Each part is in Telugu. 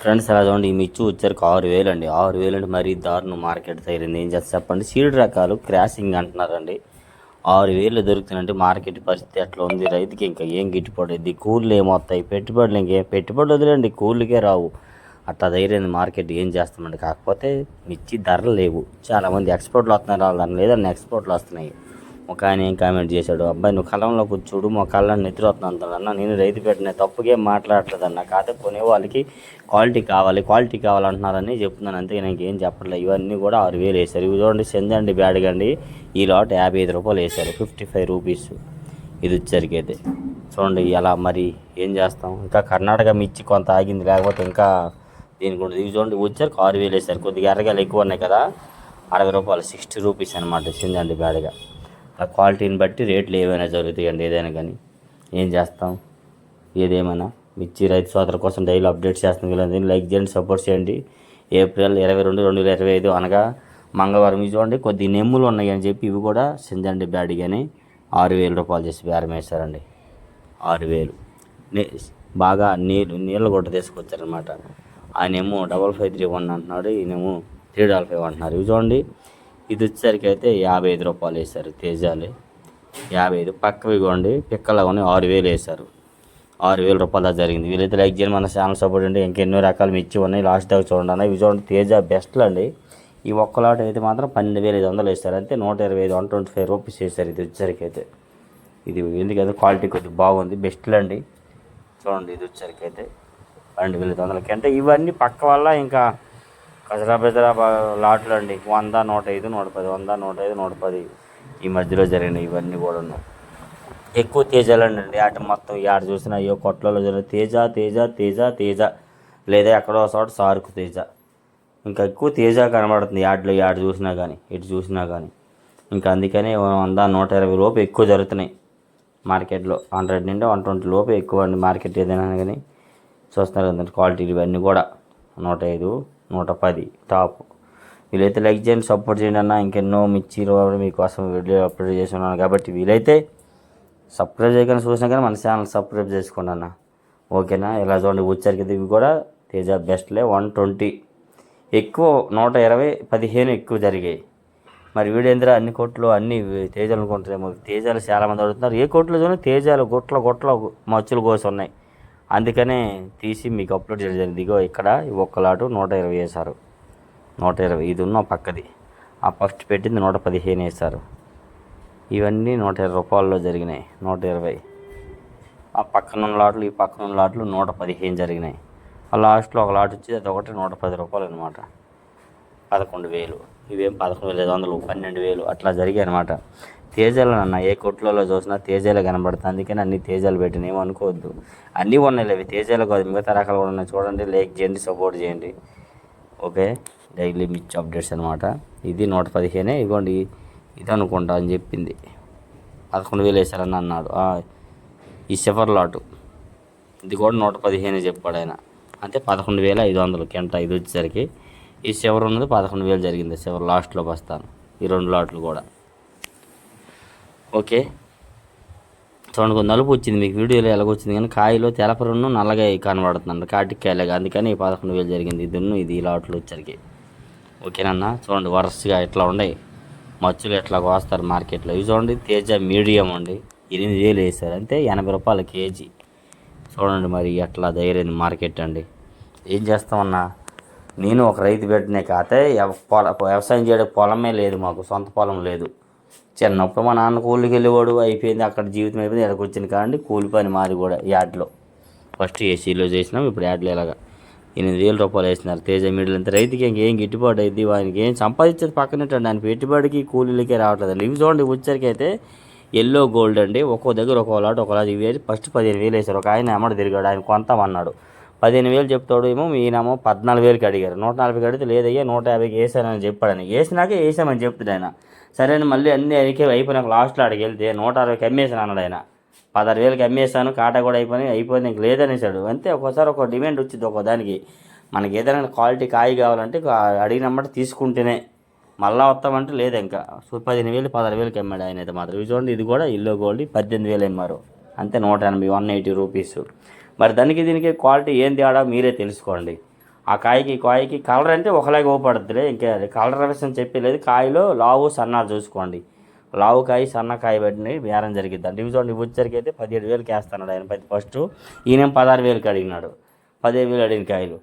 ఫ్రెండ్స్ అలా చూడండి ఈ మిర్చి వచ్చరికి ఆరు వేలు అండి ఆరు వేలు అంటే మరీ దారుణం మార్కెట్ తగిలింది. ఏం చేస్తే చెప్పండి సీడ్ రకాలు క్రాసింగ్ అంటున్నారండి. ఆరు వేలు దొరుకుతుందంటే మార్కెట్ పరిస్థితి ఎట్లా ఉంది? రైతుకి ఇంకా ఏం గిట్టుబడి కూలీలు ఏమొస్తాయి పెట్టుబడులు ఇంకేం పెట్టుబడులు వదిలేండి కూళ్ళకే రావు. అట్లా ధైర్యంది మార్కెట్ ఏం చేస్తామండి? కాకపోతే మిర్చి ధరలు లేవు. చాలామంది ఎక్స్పోర్ట్లు వస్తున్నారు వాళ్ళని లేదని ఎక్స్పోర్ట్లు వస్తున్నాయి. ఒక ఆయన ఏం కామెంట్ చేశాడు? అబ్బాయి నువ్వు కలంలో కూర్చోడు మా కళ్ళని నిద్ర వస్తుంది అన్న నేను రైతు పెట్టిన తప్పుగా మాట్లాడట్లేదు అన్న కాకపోతే కొనే వాళ్ళకి క్వాలిటీ కావాలి క్వాలిటీ కావాలంటున్నారని చెప్తున్నాను. అంతే నేను ఇంకేం చెప్పట్లేదు. ఇవన్నీ కూడా ఆరు వేలు వేశారు. ఇవి చూడండి సెందండి బ్యాడ్గండి ఈ లాట్ యాభై ఐదు రూపాయలు వేశారు. ఫిఫ్టీ ఫైవ్ రూపీస్ ఇది వచ్చరికైతే అయితే. చూడండి ఎలా మరి ఏం చేస్తాం? ఇంకా కర్ణాటక మిర్చి కొంత ఆగింది. లేకపోతే ఇంకా దీనికి ఉండదు. ఇవి చూడండి వచ్చరికి ఆరు వేలు వేశారు. కొద్దిగా ఎర్రగాయలు ఎక్కువ ఉన్నాయి కదా. అరవై రూపాయలు సిక్స్టీ రూపీస్ అనమాట సిందండి బ్యాడ్గా. ఆ క్వాలిటీని బట్టి రేట్లు ఏమైనా జరుగుతాయండి ఏదైనా కానీ. ఏం చేస్తాం? ఏదేమైనా మిర్చి రైతు సోదరుల కోసం డైలీ అప్డేట్ చేస్తాం కదా లైక్ చేయండి సపోర్ట్ చేయండి. ఏప్రిల్ ఇరవై రెండు రెండు వేల ఇరవై ఐదు అనగా మంగళవారం. చూడండి కొద్ది నెమ్ములు ఉన్నాయి అని చెప్పి ఇవి కూడా సింజండి కానీ ఆరు వేల రూపాయలు చేసి బేరం వేశారండి. ఆరు వేలు. బాగా నీళ్ళు నీళ్ళు కొట్ట తీసుకొచ్చారనమాట ఆయనేమో డబల్ ఫైవ్ త్రీ వన్ అంటున్నాడు ఈయనేమో త్రీ డబల్ ఫైవ్ అంటున్నారు. ఇవి చూడండి ఇది వచ్చేసరికి అయితే యాభై ఐదు రూపాయలు వేశారు తేజాలే. యాభై ఐదు పక్కవి ఇవ్వండి. పిక్కలా కొని ఆరు వేలు వేశారు. ఆరు వేల రూపాయలు జరిగింది. వీలైతే లైక్ చేయండి. మన ఛానల్ సపోర్ట్ అండి ఇంకెన్నో రకాలు మిర్చి ఉన్నాయి. లాస్ట్ దాకా చూడండి అన్న. ఇవి చూడండి తేజ బెస్ట్లు అండి. ఈ ఒక్క లాట్ అయితే మాత్రం పన్నెండు వేల ఐదు వందలు వేస్తారు అంతే నూట ఇరవై ఐదు వన్ ట్వంటీ ఫైవ్ రూపీస్ వేస్తారు ఇది వచ్చేసరికి అయితే ఇది ఎందుకంటే క్వాలిటీ కొద్దిగా బాగుంది. బెస్ట్లు అండి. చూడండి ఇది వచ్చేసరికి అయితే పన్నెండు వేల ఐదు వందలకి. అంటే ఇవన్నీ పక్క వల్ల ఇంకా కచరా బెజరా లాట్లు అండి. వంద నూట ఐదు నూట పది వంద నూట ఐదు నూట పది ఈ మధ్యలో జరిగిన ఇవన్నీ కూడా ఎక్కువ తేజాలండి అండి. అటు మొత్తం ఆడ చూసినా అయ్యో కొట్లలో జరిగిన తేజ తేజ తేజ తేజ. లేదా ఎక్కడో చోట సార్కు తేజ. ఇంకా ఎక్కువ తేజ కనబడుతుంది యాడ్లో యాడ్ చూసినా కానీ ఇటు చూసినా కానీ ఇంకా అందుకనే వంద నూట ఇరవై లోపు ఎక్కువ జరుగుతున్నాయి మార్కెట్లో. హండ్రెడ్ నుండి వన్ ట్వంటీ లోపు ఎక్కువ అండి మార్కెట్ ఏదైనా కానీ చూస్తున్నారు కదండి క్వాలిటీలు ఇవన్నీ కూడా. నూట ఐదు నూట పది టాప్. వీలైతే లైక్ చేయండి సపోర్ట్ చేయండి అన్న. ఇంకెన్నో మిర్చి మీకోసం వీడియో అప్లోడ్ చేసి ఉన్నాను కాబట్టి వీలైతే సబ్స్క్రైబ్ చేయకుండా చూసినా కానీ మన ఛానల్ సబ్స్క్రైబ్ చేసుకోండి అన్న. ఓకేనా? ఇలా చూడండి వచ్చరికి ఇవి కూడా తేజ బెస్ట్లే వన్ ట్వంటీ ఎక్కువ నూట ఇరవై పదిహేను ఎక్కువ జరిగాయి. మరి వీడేంద్ర అన్ని కోట్లు అన్ని తేజాలు అనుకుంటారేమో తేజాలు చాలామంది అడుగుతున్నారు. ఏ కోట్లు చూడండి తేజాలు గుట్ల గుట్ల మచ్చులు కోసి ఉన్నాయి. అందుకనే తీసి మీకు అప్లోడ్ చేయడం జరిగింది ఇగో ఇక్కడ ఈ ఒక్క లాటు నూట ఇరవై వేశారు. నూట ఇరవై ఇది ఉన్న పక్కది. ఆ ఫస్ట్ పెట్టింది నూట పదిహేను వేశారు. ఇవన్నీ నూట ఇరవై రూపాయల్లో జరిగినాయి. నూట ఇరవై. ఆ పక్కన ఉన్న లాట్లు ఈ పక్కన ఉన్న లాట్లు నూట పదిహేను జరిగినాయి. ఆ లాస్ట్లో ఒక లాట్ వచ్చి అది ఒకటి నూట పది రూపాయలు అనమాట పదకొండు వేలు. ఇవేం పదకొండు వేల ఐదు వందలు పన్నెండు వేలు అట్లా జరిగాయి అనమాట తేజాలు అన్న ఏ కొట్లలో చూసినా తేజాలు కనబడుతుంది అందుకని అన్ని తేజాలు పెట్టిన ఏమనుకోవద్దు అన్నీ ఉన్నాయి లేవు తేజాలు కాదు మిగతా రకాలు కూడా ఉన్నాయి. చూడండి లైక్ చేయండి సపోర్ట్ చేయండి. ఓకే డైలీ మిచ్ అప్డేట్స్ అనమాట ఇది నూట పదిహేనే ఇదిగోండి ఇది అనుకుంటా అని చెప్పింది. పదకొండు వేలు వేసారని అన్నాడు ఈ సిఫర్ లాటు. ఇది కూడా నూట పదిహేను చెప్పాడు ఆయన. అంటే పదకొండు వేల ఐదు వందలు కెంట ఇది వచ్చేసరికి. ఈ చివరి ఉన్నది పదకొండు వేలు జరిగింది చివరి లాస్ట్లో వస్తాను ఈ రెండు లాట్లు కూడా. ఓకే. చూడండి నలుపు వచ్చింది మీకు వీడియోలో ఎలాగొచ్చింది కానీ కాయలో తెలపరును నల్లగా కనబడుతుంది కాటికాయలుగా అందుకని ఈ పదకొండు వేలు జరిగింది ఇది ఇది ఈ లాట్లు వచ్చరికి ఓకేనన్నా చూడండి వరుసగా ఇట్లా ఉన్నాయి మచ్చులు ఎట్లా కోస్తారు మార్కెట్లో. ఇవి చూడండి తేజ మీడియం అండి ఎనిమిది వేలు వేసారు అంతే ఎనభై రూపాయల కేజీ. చూడండి మరి ఎట్లా ధైర్యం మార్కెట్ అండి. ఏం చేస్తామన్నా నేను ఒక రైతు బిడ్డనే కాతే ఎవ- పొల వ్యవసాయం చేయడం పొలమే లేదు మాకు సొంత పొలం లేదు. చిన్నప్పుడు మా నాన్న కూలికి వెళ్ళేవాడు అయిపోయింది అక్కడ జీవితం అయిపోయింది ఇక్కడికి వచ్చింది. కానీ కూలి పని మారి కూడా యాడ్లో. ఫస్ట్ ఏసీలో చేసినాం ఇప్పుడు యాడ్లో ఇలాగా ఎనిమిది వేల రూపాయలు వేసినారు తేజ మిడిల్ అంత రైతుకి ఇంకేం గిట్టుబాటు అయింది వానికి ఏం సంపాదించేది పక్కనట్టండి ఆయన పెట్టుబడికి కూలీలకే రావట్లేదు. ఇవి చూడండి వచ్చరికి అయితే ఎల్లో గోల్డ్ అండి. ఒక్కో దగ్గర ఒక్కో లాట్ ఒక లాట్ ఇవి వేసి ఫస్ట్ పదిహేను వేలు వేశారు. ఒక ఆయన అమ్మడు తిరిగాడు ఆయన కొంతామన్నాడు. పదిహేను వేలు చెప్తాడు ఏమో ఈయనేమో పద్నాలుగు వేలకి అడిగారు. నూట నలభైకి అడిగితే లేదయ్యా నూట యాభైకి వేసానని చెప్పాడు ఆయన వేసినాక వేసామని చెప్తాడు ఆయన. సరే అని మళ్ళీ అన్ని అయికే అయిపోయినాక లాస్ట్లో అడిగి వెళ్తే నూట అరవైకి అమ్మేసాను అన్నాడు ఆయన. పదహారు వేలకి అమ్మేసాను కాటా కూడా అయిపోయి అయిపోయింది ఇంక లేదనేసాడు అంతే ఒక్కోసారి ఒక డిమాండ్ వచ్చింది ఒక్కో దానికి. మనకి ఏదైనా క్వాలిటీ కాయ కావాలంటే అడిగినమ్మట తీసుకుంటేనే. మళ్ళా వస్తామంటే లేదు ఇంకా. సో పదిహేను వేలు పదహారు వేలకి అమ్మాడు ఆయన అయితే మాత్రం. చూడండి ఇది కూడా ఇల్లు గోల్డ్ పద్దెనిమిది వేలు అమ్మారు. అంతే నూట ఎనభై వన్ ఎయిటీ రూపీస్. మరి దానికి దీనికి క్వాలిటీ ఏం తేడా మీరే తెలుసుకోండి. ఆ కాయకి కాయకి కలర్ అంటే ఒకలాగే ఊపడుద్దిలే. ఇంకా కలర్ విషయం చెప్పలేదు. కాయలో లావు సన్నాలు చూసుకోండి. లావు కాయ సన్న కాయ పడిన బేరం జరిగిద్ది అంటే ఇవి చూడండి వచ్చరికి అయితే పదిహేడు వేలకి వేస్తున్నాడు ఆయన ప్రతి ఫస్ట్. ఈయన పదహారు వేలకి అడిగినాడు. పదిహేను వేలు అడిగిన కాయలు.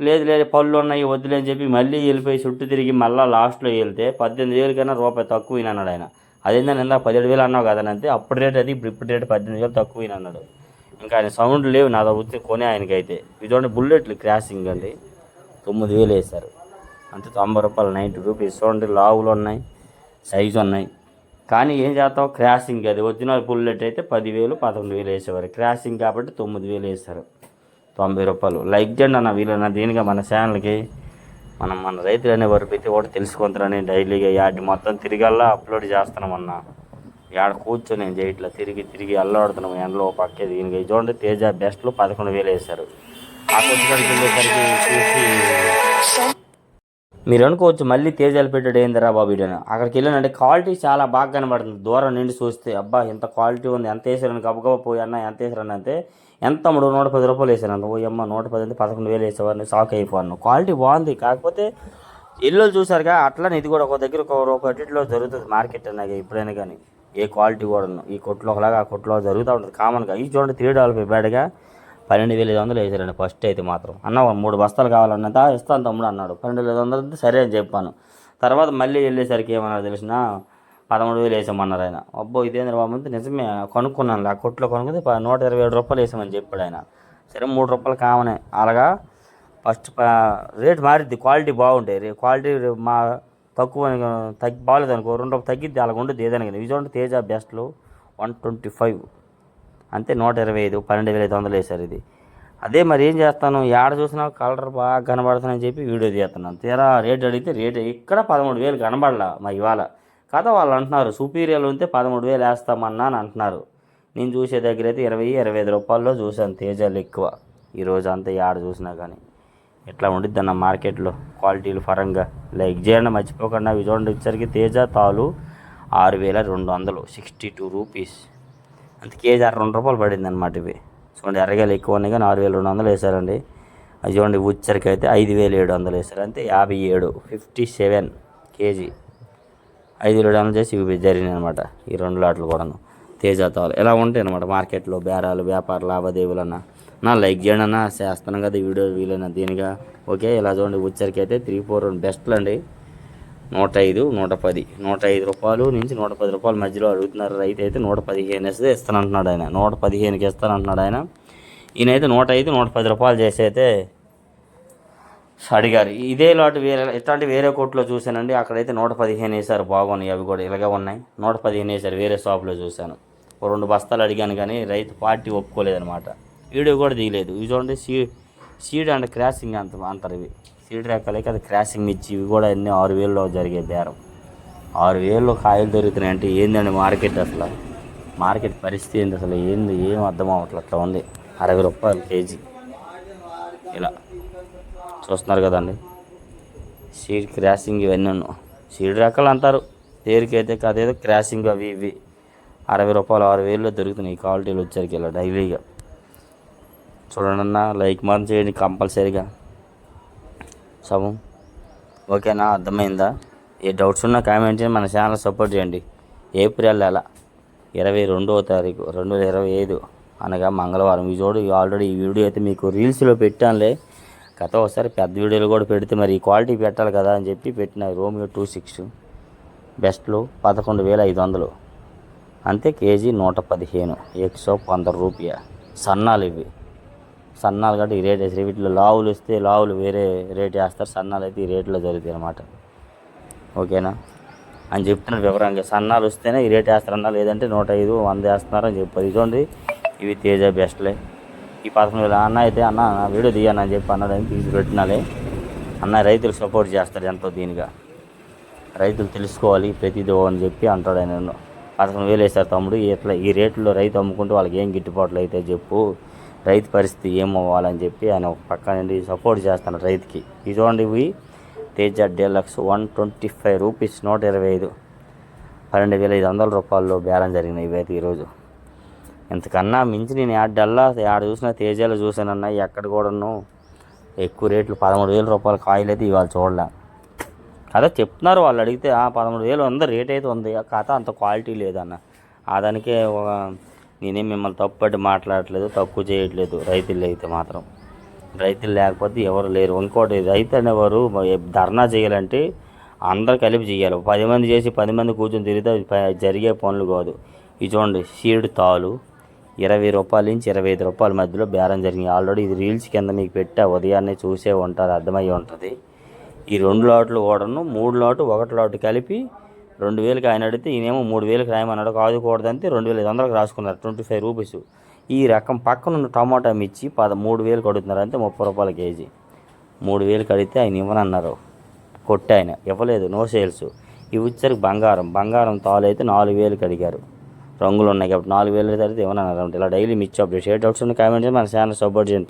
లేదు లేదు పళ్ళు ఉన్నాయి వద్దులే అని చెప్పి మళ్ళీ వెళ్ళిపోయి చుట్టూ తిరిగి మళ్ళీ లాస్ట్లో వెళ్తే పద్దెనిమిది వేలు కన్నా రూపాయి తక్కువ అన్నాడు ఆయన. అదేందని ఇందాక పదిహేడు వేలు అన్నావు కదా అప్పుడు రేట్ అది ఇప్పుడు ఇప్పుడు రేట్ పద్దెనిమిది వేలు తక్కువ అన్నాడు ఇంకా ఆయన సౌండ్ లేవు నా వచ్చి కొనే ఆయనకైతే. ఇది బుల్లెట్లు క్రాసింగ్ అండి. తొమ్మిది వేలు వేశారు. అంతే తొంభై రూపాయలు నైంటీ రూపీస్. చూడండి లావులు ఉన్నాయి సైజు ఉన్నాయి. కానీ ఏం చేస్తావు? క్రాసింగ్ అది. ఒరిజినల్ బుల్లెట్ అయితే పదివేలు పదకొండు వేలు వేసేవారు. క్రాసింగ్ కాబట్టి తొమ్మిది వేలు వేశారు. తొంభై రూపాయలు. లైక్ చేయండి అన్న వీళ్ళన్న దీనిగా మన ఛానల్కి. మనం మన రైతులు అనేవారు ప్రతి ఒకటి తెలుసుకుంటారని డైలీగా యాడ్ మొత్తం తిరిగల్లా అప్లోడ్ చేస్తున్నామన్న. ఆడ కూర్చొని నేను చేయట్లా తిరిగి తిరిగి అల్లాడుతున్నాం ఎండలో పక్కే దీనికి. చూడండి తేజ బెస్ట్లో పదకొండు వేలు వేశారు. ఆ కొద్దికాడికి వెళ్ళేసరికి చూసి మీరు అనుకోవచ్చు మళ్ళీ తేజాలు పెట్టాడు ఏందిరా బాబు వీడియోని అక్కడికి వెళ్ళానంటే క్వాలిటీ చాలా బాగా కనబడుతుంది. దూరం నుండి చూస్తే అబ్బా ఎంత క్వాలిటీ ఉంది ఎంత వేసారని గబగబా పోయి అన్న ఎంత వేసారని అంటే ఎంత మూడు నూట పది రూపాయలు వేసాను ఓ అమ్మ నూట పది అంటే పదకొండు వేలు వేసేవాడిని షాక్ అయిపోయాను క్వాలిటీ బాగుంది. కాకపోతే ఇల్లు చూసారుగా అట్లనే ఇది కూడా ఒక దగ్గర ఒక రూపాయి జరుగుతుంది మార్కెట్ అనేది ఎప్పుడైనా కానీ. ఏ క్వాలిటీ కూడా ఈ కొట్లో ఒకలాగా ఆ కొట్లో జరుగుతూ ఉంటుంది. కామన్గా. ఈ చూడండి త్రీ డాలర్ బ్యాడ్గా పన్నెండు వేల ఐదు వందలు వేసారండి ఫస్ట్ అయితే మాత్రం. అన్న మూడు బస్తాలు కావాలన్నంత ఇస్తాను తమ్ముడు అన్నాడు. పన్నెండు వేల ఐదు వందలు అంటే సరే అని చెప్పాను. తర్వాత మళ్ళీ వెళ్ళేసరికి ఏమన్నారు తెలిసిన పదమూడు వేలు వేసామన్నారు ఆయన. అబ్బో ఇదేంద్ర బాబు అంటే నిజమే. కొనుక్కున్నాను ఆ కొట్లో కొనుక్కుంది నూట ఇరవై ఏడు రూపాయలు వేసామని చెప్పాడు ఆయన. సరే మూడు రూపాయలు కామనే. అలాగా ఫస్ట్ రేట్ మారిద్ది. క్వాలిటీ బాగుంటాయి. రే క్వాలిటీ మా తక్కువ తగ్గి బాగాలేదు అనుకో రెండు రూపాయలు తగ్గిద్ది అలాగ ఉండదు ఏదైనా కానీ. ఇవి చూడండి తేజ బెస్ట్లో వన్ ట్వంటీ ఫైవ్. అంతే నూట ఇరవై ఐదు పన్నెండు వేల ఐదు వందలు వేశారు ఇది. అదే మరి ఏం చేస్తాను? ఏడ చూసినా కలర్ బాగా కనబడుతుందని చెప్పి వీడియో తీస్తున్నాను. తీరా రేట్ అడిగితే రేట్ ఇక్కడ పదమూడు వేలు కనబడలా మా ఇవాళ. కదా వాళ్ళు అంటున్నారు సుపీరియర్లు ఉంటే పదమూడు వేలు వేస్తామన్నా అని అంటున్నారు. నేను చూసే దగ్గర అయితే ఇరవై ఇరవై ఐదు రూపాయల్లో చూశాను తేజాలు ఎక్కువ. ఈరోజు అంతా ఏడ చూసినా కానీ. ఇట్లా ఉండిద్ది అన్న మార్కెట్లో క్వాలిటీలు పరంగా? లైక్ చేయండి మర్చిపోకుండా ఇవి చూడండి వచ్చరికి తేజ తాలు ఆరు వేల రెండు వందలు సిక్స్టీ టూ రూపీస్ అంత కేజీ అర రెండు రూపాయలు పడింది అనమాట ఇవి. చూడండి ఎర్రగాయలు ఎక్కువ ఉన్నాయి కానీ ఆరు వేల రెండు వందలు వేశారండి. అది చూడండి ఉచ్చరికి అయితే ఐదు వేల ఏడు వందలు వేశారు. అంతే యాభై ఏడు ఫిఫ్టీ సెవెన్ కేజీ. ఐదు ఏడు వందలు చేసి ఇవి జరిగినాయి అనమాట ఈ రెండు లాట్లు కూడాను. తేజాతాలు ఇలా ఉంటాయి అనమాట మార్కెట్లో బేరాలు వ్యాపార లావాదేవీలు అన్నా నా లైక్ చేయండి అన్న చేస్తాను కదా ఈ వీడియో వీలైనా దీనిగా. ఓకే ఇలా చూడండి ఉచ్చరికి అయితే త్రీ ఫోర్ బెస్ట్లు అండి నూట ఐదు నూట పది. నూట ఐదు రూపాయలు నుంచి నూట పది రూపాయల మధ్యలో అడుగుతున్నారు రైతు అయితే నూట పదిహేను వేస్తే ఇస్తానంటున్నాడు ఆయన. నూట పదిహేనుకి ఇస్తానంటున్నాడు ఆయన. ఈయనైతే నూట ఐదు నూట పది రూపాయలు చేసి అయితే అడిగారు. ఇదే లాట్ వేరే ఇట్లాంటి వేరే కోట్లో చూశానండి. అక్కడైతే నూట పదిహేను వేశారు బాగున్నాయి అవి కూడా ఇలాగే ఉన్నాయి. నూట పదిహేను వేశారు వేరే షాప్లో చూశాను. ఓ రెండు బస్తాలు అడిగాను కానీ రైతు పార్టీ ఒప్పుకోలేదనమాట వీడియో కూడా దిగలేదు. ఇవి చూడండి సీ సీడ్ అండ్ క్రాసింగ్ అంత అంటారు ఇవి. సీడ్ రేఖలకి అది క్రాసింగ్ ఇచ్చి ఇవి కూడా అన్ని ఆరు వేలలో జరిగే బేరం. ఆరు వేల్లో కాయలు దొరుకుతున్నాయి అంటే ఏందండి మార్కెట్ అసలు? మార్కెట్ పరిస్థితి ఏంటి అసలు? ఏంది? ఏం అర్థం అవ్వట్లేదు అట్లా ఉంది. అరవై రూపాయలు కేజీ. ఇలా. చూస్తున్నారు కదండి. సీడ్ క్రాసింగ్ ఇవన్నీ ఉన్నావు సీడ్ రకాలు అంటారు. పేరుకైతే కాదేదో క్రాసింగ్ అవి ఇవి. అరవై రూపాయలు ఆరు వేల్లో దొరుకుతున్నాయి. ఈ క్వాలిటీలు వచ్చరికి ఇలా డైలీగా. చూడండి అన్న లైక్ మాత్రం చేయండి కంపల్సరీగా. సబం. ఓకేనా అర్థమైందా? ఏ డౌట్స్ ఉన్నా కామెంట్ చేయండి మన ఛానల్ సపోర్ట్ చేయండి. ఏప్రిల్ నెల ఇరవై రెండవ తారీఖు రెండు వేల ఇరవై ఐదు. అనగా మంగళవారం. ఈ చూడు ఆల్రెడీ ఈ వీడియో అయితే మీకు రీల్స్లో పెట్టానులే. గత ఒకసారి పెద్ద వీడియోలు కూడా పెడితే మరి ఈ క్వాలిటీ పెట్టాలి కదా అని చెప్పి పెట్టిన రోమియో టూ సిక్స్ బెస్ట్లు పదకొండు వేల ఐదు వందలు. అంతే కేజీ నూట పదిహేను. ఎక్సో వంద రూపాయ సన్నాలు ఇవి. సన్నాలు కాబట్టి ఈ రేట్ వేస్తారు వీటిలో లావులు వస్తే లావులు వేరే రేట్ వేస్తారు. సన్నాలు అయితే ఈ రేట్లో జరుగుతాయి అన్నమాట. ఓకేనా? అని చెప్తున్నారు వివరంగా. సన్నాలు వస్తేనే ఈ రేట్ వేస్తారన్నా లేదంటే నూట ఐదు వంద వేస్తున్నారు అని చెప్పారు. ఇదిగోండి ఇవి తేజ బెస్ట్లే. ఈ పదకొండు వేల అన్న అయితే అన్న వీడియో తీయను అని చెప్పి అన్నాడు. అని తీసి పెట్టినాలే అన్న రైతులు సపోర్ట్ చేస్తారు ఎంతో దీనిగా. రైతులు తెలుసుకోవాలి ప్రతిదో అని చెప్పి అంటాడు ఆయన. పదకొండు వేలు వేస్తారు తమ్ముడు. ఇట్లా ఈ రేట్లో రైతు అమ్ముకుంటే వాళ్ళకి ఏం గిట్టుబాట్లు అయితే చెప్పు. రైతు పరిస్థితి ఏమవ్వాలని చెప్పి ఆయన ఒక పక్క నుండి సపోర్ట్ చేస్తాను రైతుకి. ఇది చూడండి ఇవి. Teja deluxe one twenty five rupees నూట ఇరవై ఐదు. పన్నెండు వేల ఐదు వందల రూపాయల్లో బేరం జరిగినాయి ఇవైతే ఈరోజు. ఇంతకన్నా మించి నేను యాడ్డల్లా యాడ చూసినా తేజాలు చూసానన్నా ఎక్కడ కూడాను ఎక్కువ రేట్లు పదమూడు వేల రూపాయల కాయలు అయితే ఇవాళ చూడలే. కదా చెప్తున్నారు వాళ్ళు అడిగితే "ఆ, పదమూడు వేలు ఉంది రేట్ అయితే ఉంది ఆ కథ అంత క్వాలిటీ లేదన్న. ఆ దానికే ఒక నేనేం మిమ్మల్ని తప్పటి మాట్లాడట్లేదు తక్కువ చేయట్లేదు రైతులు అయితే మాత్రం. రైతులు లేకపోతే ఎవరు లేరు. ఇంకోటి రైతు అనేవారు ధర్నా చేయాలంటే అందరు కలిపి చేయాలి. పది మంది చేసి పది మంది కూర్చొని తిరిగితే అది జరిగే పనులు కాదు. ఇది చూడండి సీడ్ తాలు ఇరవై రూపాయల నుంచి ఇరవై ఐదు రూపాయల మధ్యలో బేరం జరిగింది. ఆల్రెడీ ఇది రీల్స్ కింద మీకు పెట్టా ఉదయాన్నే చూసే ఉంటారు అర్థమయ్యి ఉంటుంది. ఈ రెండు లాట్లు కూడాను మూడు లాటు ఒకటి లాటు కలిపి రెండు వేలకి ఆయన అడిగితే ఈయనేమో మూడు వేలకు రాయమన్నాడు కాదు కూడదంటే రెండు వేల ఐదు వందలకు రాసుకున్నారు ట్వంటీ ఫైవ్ రూపీస్ ఈ రకం పక్కన ఉన్న టమాటా మిర్చి పద మూడు వేలకు అడుగుతున్నారు అంటే ముప్పై రూపాయల కేజీ. మూడు వేలకు అడిగితే ఆయన ఇవ్వనన్నారు. కొట్టి ఆయన. ఇవ్వలేదు నో సేల్స్ ఇవి వచ్చరికి బంగారం. బంగారం తాలు అయితే నాలుగు వేలకు అడిగారు. రంగులు ఉన్నాయి కాబట్టి నాలుగు వేలు అయితే ఇవ్వనన్నారు. ఇలా డైలీ మిర్చి అప్డేట్ ఏ డౌట్స్ ఉన్న కామెంట్ చేసి మన ఛానల్ సపోర్ట్ చేయండి